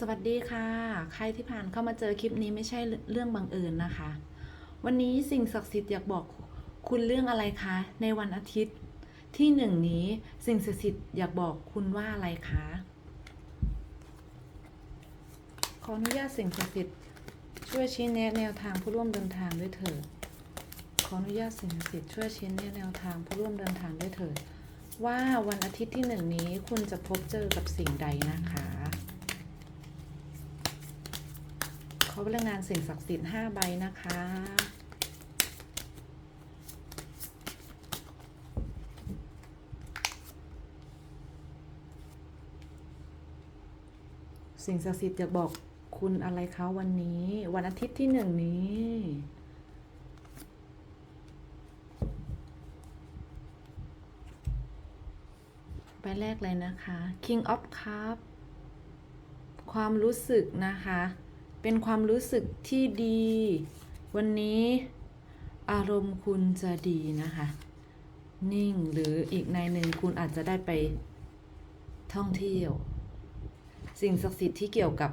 สวัสดีค่ะ ใครที่ผ่านเข้ามาเจอคลิปนี้ไม่ใช่เรื่องบังเอิญนะคะ วันนี้สิ่งศักดิ์สิทธิ์อยากบอกคุณเรื่องอะไรคะ ในวันอาทิตย์ที่หนึ่งนี้สิ่งศักดิ์สิทธิ์อยากบอกคุณว่าอะไรคะขออนุญาตสิ่งศักดิ์สิทธิ์ช่วยชี้แนะแนวทางผู้ร่วมเดินทางด้วยเถิดขออนุญาตสิ่งศักดิ์สิทธิ์ช่วยชี้แนะแนวทางผู้ร่วมเดินทางด้วยเถิดว่าวันอาทิตย์ที่หนึ่งนี้คุณจะพบเจอกับสิ่งใดนะคะ ขอพลังงานสิ่งศักดิ์สิทธิ์ห้าใบนะคะสิ่งศักดิ์สิทธิ์จะบอกคุณอะไรคะวันนี้ วันอาทิตย์ที่หนึ่งนี้ใบแรกเลยนะคะ King of Cup ความรู้สึกนะคะ เป็นความรู้สึกที่ดี วันนี้อารมณ์คุณจะดีนะคะ นิ่งหรืออีกในหนึ่งคุณอาจจะได้ไปท่องเที่ยว สิ่งศักดิ์สิทธิ์ที่เกี่ยวกับ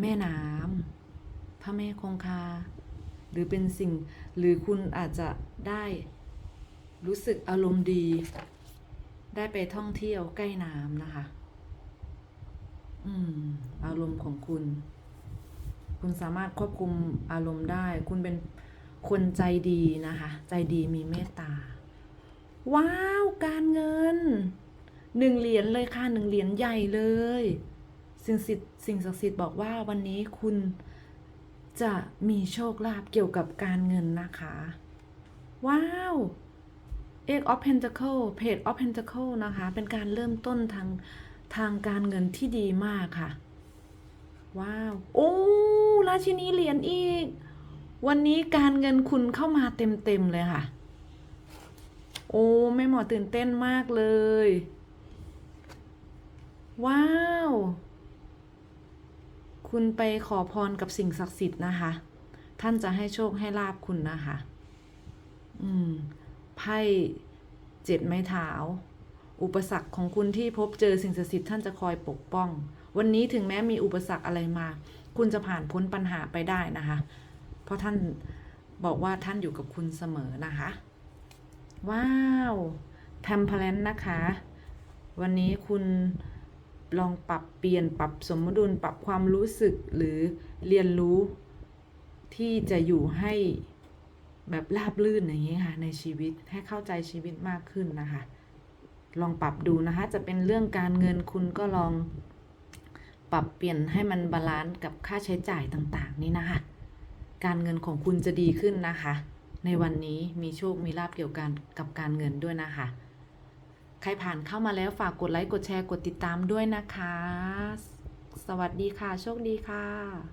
แม่น้ำพระแม่คงคา หรือเป็นสิ่งหรือคุณอาจจะได้รู้สึกอารมณ์ดี ได้ไปท่องเที่ยวใกล้น้ำนะคะ อืม อารมณ์ของคุณ คุณสามารถควบคุมอารมณ์ได้ คุณเป็นคนใจดีนะคะ ใจดีมีเมตตา ว้าว การเงินหนึ่งเหรียญเลยค่ะหนึ่งเหรียญใหญ่เลย สิ่งศักดิ์สิ่งศักดิ์สิทธิ์บอกว่าวันนี้คุณจะมีโชคลาภเกี่ยวกับการเงินนะคะ ว้าว Eight of Pentacle Page of Pentacle นะคะ เป็นการเริ่มต้นทางทางการเงินที่ดีมากค่ะ ว้าว โอ้ ราชินีเหรียญอีก วันนี้การเงินคุณเข้ามาเต็มๆเลยค่ะ โอ้แม่หมอตื่นเต้นมากเลย ว้าว คุณไปขอพรกับสิ่งศักดิ์สิทธิ์นะคะ ท่านจะให้โชคให้ลาบคุณนะคะ อืม ไพ่เจ็ดไม้เท้าอุปสรรคของคุณที่พบเจอสิ่งศักดิ์สิทธิ์ท่านจะคอยปกป้อง วันนี้ถึงแม้มีอุปสรรคอะไรมา คุณจะผ่านพ้นปัญหาไปได้นะคะ เพราะท่านบอกว่าท่านอยู่กับคุณเสมอนะคะ ว้าวทมเพลนนะคะ วันนี้คุณลองปรับเปลี่ยนปรับสมดุลปรับความรู้สึกหรือเรียนรู้ที่จะอยู่ให้แบบราบลื่นอย่างนี้ค่ะ ในชีวิตให้เข้าใจชีวิตมากขึ้นนะคะ ลองปรับดูนะคะ จะเป็นเรื่องการเงินคุณก็ลอง ปรับเปลี่ยนให้มันบาลานซ์กับค่าใช้จ่ายต่างๆ นี่นะคะ การเงินของคุณจะดีขึ้นนะคะ ในวันนี้มีโชคมีลาบเกี่ยวกันกับการเงินด้วยนะคะ ใครผ่านเข้ามาแล้วฝากกดไลค์กดแชร์กดติดตามด้วยนะคะ สวัสดีค่ะ โชคดีค่ะ